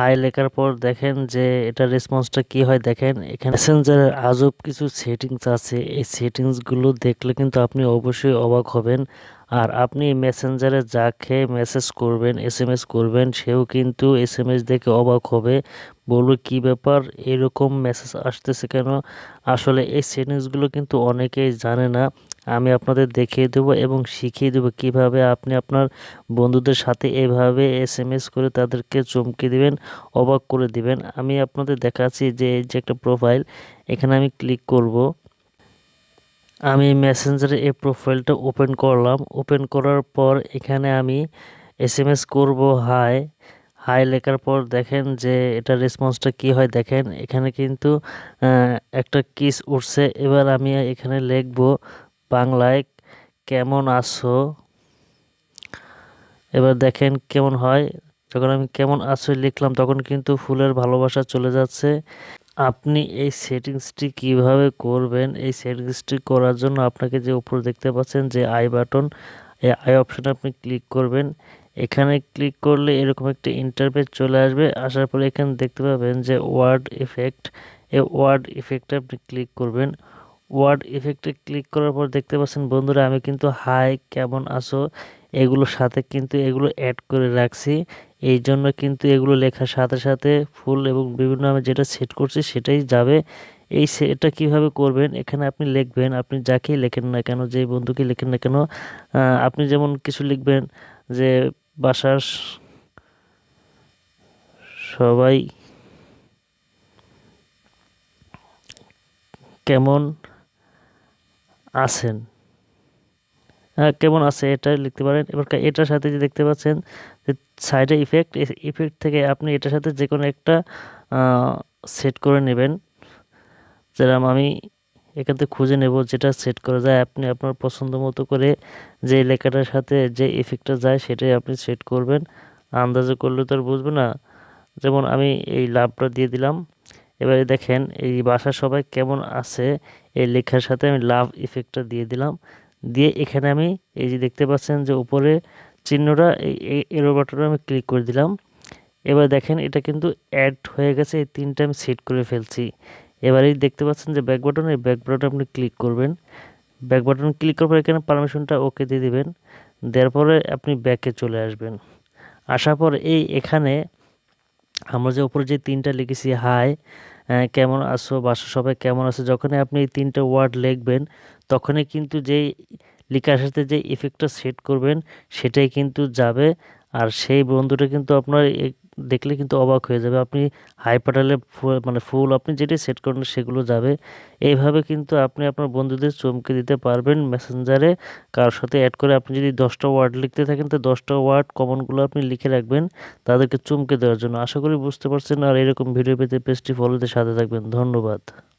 High লেখার পর দেখেন যে এটা রেসপন্সটা কি হয় দেখেন, এখানে মেসেঞ্জারের আজব কিছু সেটিংস আছে। এই সেটিংসগুলো দেখলে কিন্তু আপনি অবশ্যই অবাক হবেন। আর আপনি মেসেঞ্জারে যাকে মেসেজ করবেন এস এম এস করবেন, সেও কিন্তু এস এম এস দেখে অবাক হবে। বলবে, কি ব্যাপার? এরকম মেসেজ আসতেছে কেন? আসলে এই সেটিংসগুলো কিন্তু অনেকেই জানে না। আমি আপনাদের দেখিয়ে দেব এবং শিখিয়ে দেব কীভাবে আপনি আপনার বন্ধুদের সাথে এভাবে এস এম এস করে তাদেরকে চমকে দিবেন, অবাক করে দিবেন। আমি আপনাদের দেখাচ্ছি যে এই যে একটা প্রোফাইল এখানে আমি ক্লিক করব। আমি মেসেঞ্জারে এই প্রোফাইলটা ওপেন করলাম। ওপেন করার পর এখানে আমি এস এম এস করব হাই হাই লেখার পর দেখেন যে এটা রেসপন্সটা কি হয় দেখেন, এখানে কিন্তু একটা কিস উঠছে। এবার আমি এখানে লিখব বাংলায় কেমন আছো? এবার দেখেন কেমন হয়। যখন আমি কেমন আছো লিখলাম, তখন কিন্তু ফুলের ভালোবাসা চলে যাচ্ছে। আপনি এই সেটিংসটি কীভাবে করবেন? এই সেটিংসটি করার জন্য আপনাকে যে উপর দেখতে পাচ্ছেন যে আই বাটন, এই আই অপশানে আপনি ক্লিক করবেন। এখানে ক্লিক করলে এরকম একটা ইন্টারফেস চলে আসবে। আসার পরে এখানে দেখতে পাবেন যে ওয়ার্ড ইফেক্ট এই ওয়ার্ড ইফেক্টে আপনি ক্লিক করবেন। ওয়ার্ড ইফেক্টে ক্লিক করার পর দেখতে পাচ্ছেন, বন্ধুরা, আমি কিন্তু হাই কেমন আছো এগুলোর সাথে কিন্তু এগুলো অ্যাড করে রাখছি। এই জন্য কিন্তু এগুলো লেখার সাথে সাথে ফুল এবং বিভিন্ন আমি যেটা সেট করছি সেটাই যাবে। এই সেটা কীভাবে করবেন, এখানে আপনি লিখবেন, আপনি যাকেই লেখেন না কেন যে বন্ধুকে লেখেন না কেন আপনি যেমন কিছু লিখবেন যে বাসার সবাই কেমন আছেন। হ্যাঁ কেমন আছে এটা লিখতে পারেন। এবার এটার সাথে যে দেখতে পাচ্ছেন যে সাইডে ইফেক্ট ইফেক্ট থেকে আপনি এটার সাথে যে কোনো একটা সেট করে নেবেন। যেরকম আমি এখান থেকে খুঁজে নেব যেটা সেট করা যায়। আপনি আপনার পছন্দ মতো করে যে লেখাটার সাথে যে ইফেক্টটা যায় সেটাই আপনি সেট করবেন। আন্দাজে করলে তো আর বুঝবে না। যেমন আমি এই লাভটা দিয়ে দিলাম। এবারে দেখেন, এই বাসা সবাই কেমন আছে? এই লেখার সাথে আমি লাভ ইফেক্টটা দিয়ে দিলাম। দিয়ে এখানে আমি এই যে দেখতে পাচ্ছেন যে উপরে চিহ্নটা, এই এরো বাটনে আমি ক্লিক করে দিলাম। এবার দেখেন, এটা কিন্তু অ্যাড হয়ে গেছে, এই তিনটা আমি সেট করে ফেলছি। এবার দেখতে পাচ্ছেন যে ব্যাক বাটন এই ব্যাক বাটনে আপনি ক্লিক করবেন। ব্যাক বাটন ক্লিক করার পর এখানে পারমিশনটা ওকে দিয়ে দিবেন। দেওয়ার পরে আপনি ব্যাকে চলে আসবেন। আসার পর এই এখানে আমরা যে উপরে যে তিনটা লিখেছি, হাই কেমন আছো? বাসা সবাই কেমন আছে? যখনই আপনি এই তিনটা ওয়ার্ড লিখবেন, তখনই কিন্তু যে লেখার সাথে যে ইফেক্টটা সেট করবেন, সেটাই কিন্তু যাবে। আর সেই বন্ধুটা কিন্তু আপনার দেখলে কিন্তু অবাক হয়ে যাবে। আপনি হাই পাঠালে মানে ফুল আপনি যেটি সেট করেন সেগুলো যাবে। এইভাবে কিন্তু আপনি আপনার বন্ধুদের চমকে দিতে পারবেন মেসেঞ্জারে। কারোর সাথে অ্যাড করে আপনি যদি দশটা ওয়ার্ড লিখতে থাকেন, তো দশটা ওয়ার্ড কমনগুলো আপনি লিখে রাখবেন তাদেরকে চমকে দেওয়ার জন্য। আশা করি বুঝতে পারছেন। আর এরকম ভিডিও পেতে পেজটি ফলোতে সাথে থাকবেন। ধন্যবাদ।